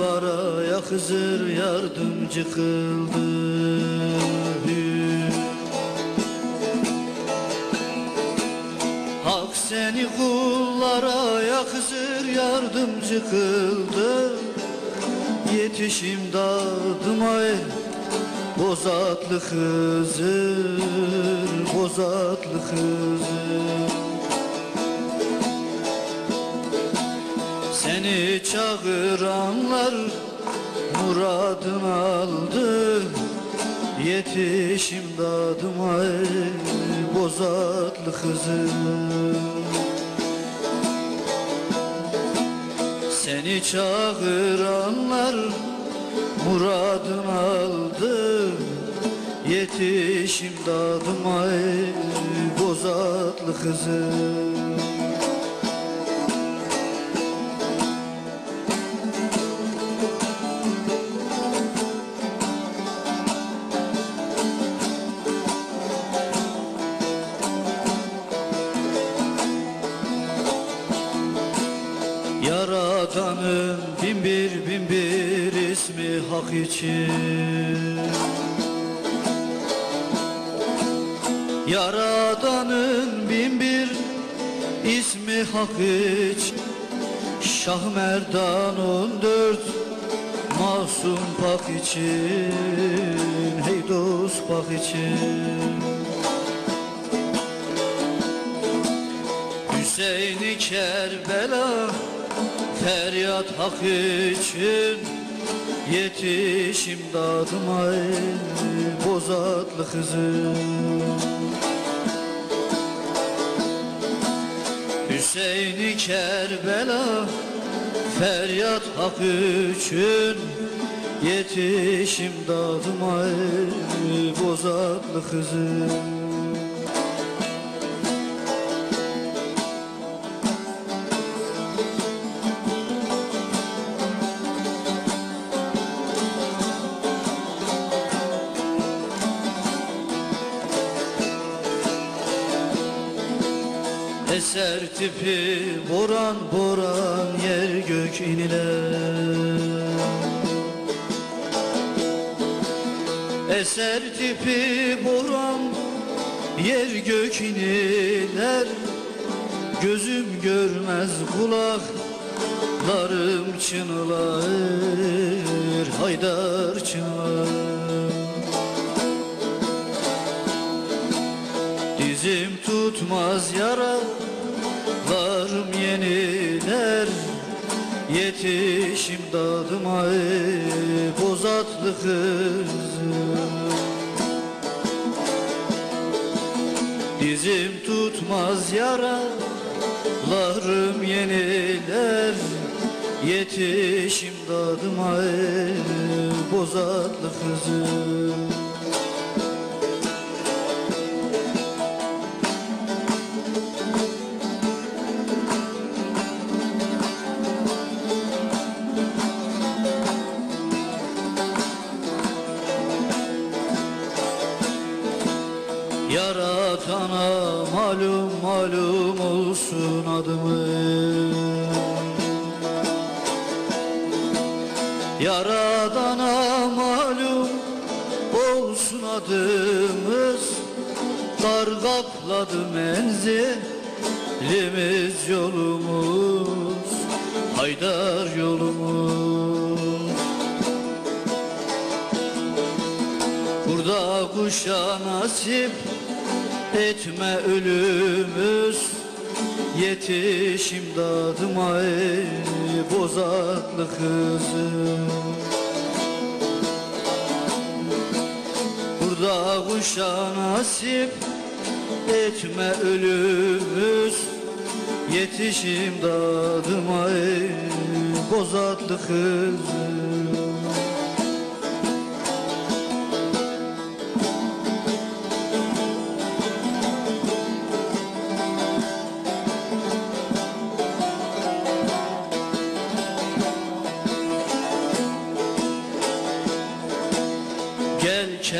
kullara ya Hızır yardımcı kıldı Hak seni kullara ya Hızır yardımcı kıldı Yetişim dadıma ey Bozatlı Hızır, Bozatlı Hızır Seni çağıranlar muradın aldı. Yetişim dadıma Bozatlı Hızır Seni çağıranlar muradın aldı. Yetişim dadıma Bozatlı Hızır hak için. Yaradanın bin bir ismi hak için Şah Merdan on dört masum pak için. Hey dost bak için. Hüseyin-i Kerbela Feryat hak için Yetiş imdadıma Bozatlı kızım Hüseyin-i Kerbela Feryat hak için Yetiş imdadıma Bozatlı kızım Eser tipi boran boran yer gök iniler Eser tipi boran yer gök iniler Gözüm görmez kulaklarım çınlar Haydar çınlar. Dizim tutmaz yaralarım yeniler. Yetişim dadıma ey bozatlı kızım Dizim tutmaz yaralarım yeniler. Yetişim dadıma ey bozatlı kızım Yaratana malum malum olsun adımız Yaradana malum olsun adımız. Dar kapladı menzilimiz yolumuz Haydar yolumuz. Burada kuşa nasip etme ölümüz. Yetiş imdadıma ey bozatlı kızım Burada kuşa nasip etme ölümüz. Yetiş imdadıma ey bozatlı kızım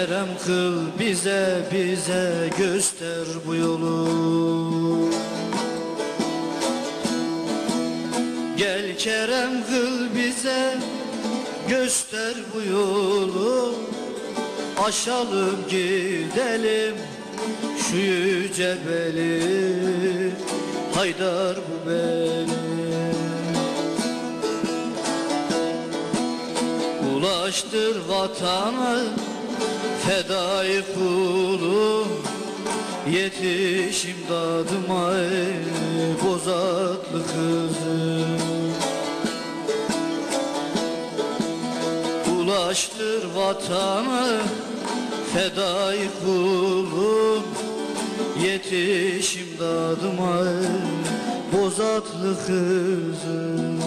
Kerem kıl bize bize göster bu yolu. Gel Kerem kıl bize göster bu yolu. Aşalım gidelim şu yüce beli. Haydar bu benim Ulaştır vatanı fedai kulum Yetiş imdadıma ey bozatlı kızım. Ulaştır vatanı fedai kulum Yetiş imdadıma ey bozatlı kızım